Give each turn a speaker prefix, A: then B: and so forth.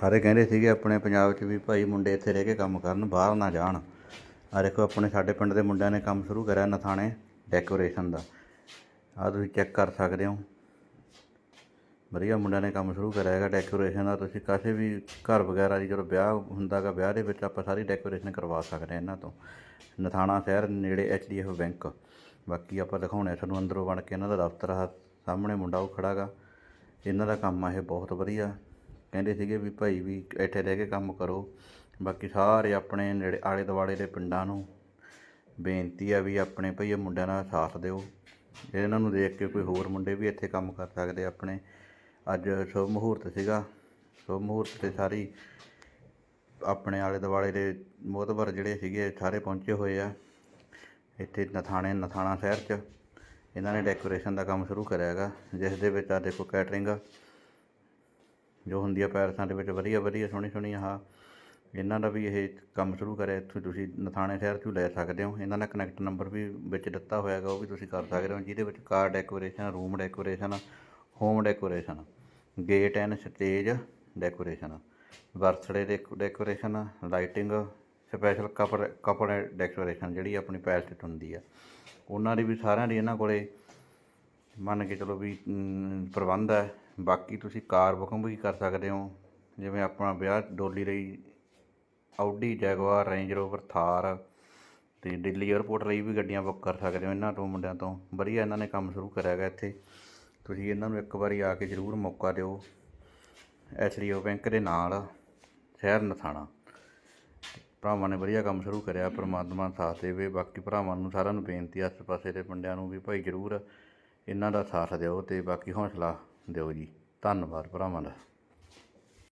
A: ਸਾਰੇ ਕਹਿੰਦੇ ਸੀਗੇ ਆਪਣੇ ਪੰਜਾਬ 'ਚ ਵੀ ਭਾਈ ਮੁੰਡੇ ਇੱਥੇ ਰਹਿ ਕੇ ਕੰਮ ਕਰਨ, ਬਾਹਰ ਨਾ ਜਾਣ। ਆ ਦੇਖੋ ਆਪਣੇ ਸਾਡੇ ਪਿੰਡ ਦੇ ਮੁੰਡਿਆਂ ਨੇ ਕੰਮ ਸ਼ੁਰੂ ਕਰਿਆ ਨਥਾਣੇ ਡੈਕੋਰੇਸ਼ਨ ਦਾ। ਆ ਤੁਸੀਂ ਚੈੱਕ ਕਰ ਸਕਦੇ ਹੋ। ਵਧੀਆ ਮੁੰਡਿਆਂ ਨੇ ਕੰਮ ਸ਼ੁਰੂ ਕਰਿਆ ਹੈਗਾ ਡੈਕੋਰੇਸ਼ਨ ਦਾ। ਤੁਸੀਂ ਕਾਸੇ ਵੀ ਘਰ ਵਗੈਰਾ ਦੀ ਜਦੋਂ ਵਿਆਹ ਹੁੰਦਾਗਾ, ਵਿਆਹ ਦੇ ਵਿੱਚ ਆਪਾਂ ਸਾਰੀ ਡੈਕੋਰੇਸ਼ਨ ਕਰਵਾ ਸਕਦੇ ਹਾਂ ਇਹਨਾਂ ਤੋਂ। ਨਥਾਣਾ ਸ਼ਹਿਰ, ਨੇੜੇ ਐਚਡੀਐਫ ਬੈਂਕ ਬਾਕੀ ਆਪਾਂ ਦਿਖਾਉਣੇ ਤੁਹਾਨੂੰ ਅੰਦਰੋਂ ਬਣ ਕੇ ਇਹਨਾਂ ਦਾ ਦਫ਼ਤਰ। ਆ ਸਾਹਮਣੇ ਮੁੰਡਾ ਉਹ ਖੜਾਗਾ। ਇਹਨਾਂ ਦਾ ਕੰਮ ਆ ਇਹ ਬਹੁਤ ਵਧੀਆ। ਕਹਿੰਦੇ ਸੀਗੇ ਵੀ ਭਾਈ ਵੀ ਇੱਥੇ ਰਹਿ ਕੇ ਕੰਮ ਕਰੋ। ਬਾਕੀ ਸਾਰੇ ਆਪਣੇ ਨੇੜੇ ਆਲੇ ਦੁਆਲੇ ਦੇ ਪਿੰਡਾਂ ਨੂੰ ਬੇਨਤੀ ਆ ਵੀ ਆਪਣੇ ਭਈਏ ਮੁੰਡਿਆਂ ਨਾਲ ਸਾਥ ਦਿਓ। ਇਹਨਾਂ ਨੂੰ ਦੇਖ ਕੇ ਕੋਈ ਹੋਰ ਮੁੰਡੇ ਵੀ ਇੱਥੇ ਕੰਮ ਕਰ ਸਕਦੇ ਆਪਣੇ। ਅੱਜ ਸ਼ੁਭ ਮੁਹੂਰਤ ਸੀਗਾ। ਸ਼ੁਭ ਮੁਹੂਰਤ ਤੇ ਸਾਰੀ ਆਪਣੇ ਆਲੇ ਦੁਆਲੇ ਦੇ ਮੋਹਤਬਰ ਜਿਹੜੇ ਸੀਗੇ ਸਾਰੇ ਪਹੁੰਚੇ ਹੋਏ ਆ। ਇੱਥੇ ਨਥਾਣੇ, ਨਥਾਣਾ ਸ਼ਹਿਰ 'ਚ ਇਹਨਾਂ ਨੇ ਡੈਕੋਰੇਸ਼ਨ ਦਾ ਕੰਮ ਸ਼ੁਰੂ ਕਰਿਆ ਹੈਗਾ। ਜਿਸ ਦੇ ਵਿੱਚ ਆ ਦੇਖੋ ਕੈਟਰਿੰਗ ਜੋ ਹੁੰਦੀ ਆ ਪੈਲਸਾਂ ਦੇ ਵਿੱਚ ਵਧੀਆ ਵਧੀਆ, ਸੋਹਣੀ ਸੋਹਣੀ, ਆਹ ਇਹਨਾਂ ਦਾ ਵੀ ਇਹ ਕੰਮ ਸ਼ੁਰੂ ਕਰਿਆ, ਇੱਥੋਂ ਤੁਸੀਂ ਨਥਾਣੇ ਸ਼ਹਿਰ 'ਚੋਂ ਲੈ ਸਕਦੇ ਹੋ। ਇਹਨਾਂ ਦਾ ਕਨੈਕਟ ਨੰਬਰ ਵੀ ਵਿੱਚ ਦਿੱਤਾ ਹੋਇਆ ਹੈਗਾ, ਉਹ ਵੀ ਤੁਸੀਂ ਕਰ ਸਕਦੇ ਹੋ, ਜਿਹਦੇ ਵਿੱਚ car decoration room decoration home decoration gate and stage decoration birthday ਦੇ decoration lighting special couple couple decoration ਜਿਹੜੀ ਆਪਣੀ ਪੈਲਸ 'ਚ ਹੁੰਦੀ ਆ। ਉਹਨਾਂ ਦੀ ਵੀ ਸਾਰਿਆਂ ਦੀ ਇਹਨਾਂ ਕੋਲੇ ਮੰਨ ਕੇ ਚਲੋ ਵੀ ਪ੍ਰਬੰਧ ਹੈ। ਬਾਕੀ ਤੁਸੀਂ ਕਾਰ ਬੁਕਿੰਗ ਵੀ ਕਰ ਸਕਦੇ ਹੋ। ਜਿਵੇਂ ਆਪਣਾ ਵਿਆਹ ਡੋਲੀ ਲਈ Audi Jaguar, Range Rover, Thar ਤੇ ਦਿੱਲੀ 에ਅਰਪੋਰਟ ਲਈ ਵੀ ਗੱਡੀਆਂ ਬੁੱਕ ਕਰ ਸਕਦੇ ਹੋ ਇਹਨਾਂ ਤੋਂ ਮੁੰਡਿਆਂ ਤੋਂ। ਵਧੀਆ ਇਹਨਾਂ ਨੇ ਕੰਮ ਸ਼ੁਰੂ ਕਰਿਆ ਹੈਗਾ ਇੱਥੇ। ਤੁਸੀਂ ਇਹਨਾਂ ਨੂੰ ਇੱਕ ਵਾਰੀ ਆ ਕੇ ਜ਼ਰੂਰ ਮੌਕਾ ਦਿਓ। ਐਚਡੀਓ ਬੈਂਕ ਦੇ ਨਾਲ, ਸ਼ਹਿਰ ਨਥਾਣਾ। ਭਰਾਵਾਂ ਨੇ ਵਧੀਆ ਕੰਮ ਸ਼ੁਰੂ ਕਰਿਆ, ਪਰਮਾਤਮਾ ਸਾਥ ਦੇਵੇ। ਬਾਕੀ ਭਰਾਵਾਂ ਨੂੰ ਸਾਰਿਆਂ ਨੂੰ ਬੇਨਤੀ ਆਸ ਪਾਸੇ ਦੇ ਪਿੰਡਿਆਂ ਨੂੰ ਵੀ ਭਾਈ ਜ਼ਰੂਰ ਇਹਨਾਂ ਦਾ ਸਾਥ ਦਿਓ ਅਤੇ ਬਾਕੀ ਹੌਸਲਾ ਦਿਓ ਜੀ। ਧੰਨਵਾਦ ਭਰਾਵਾਂ ਦਾ।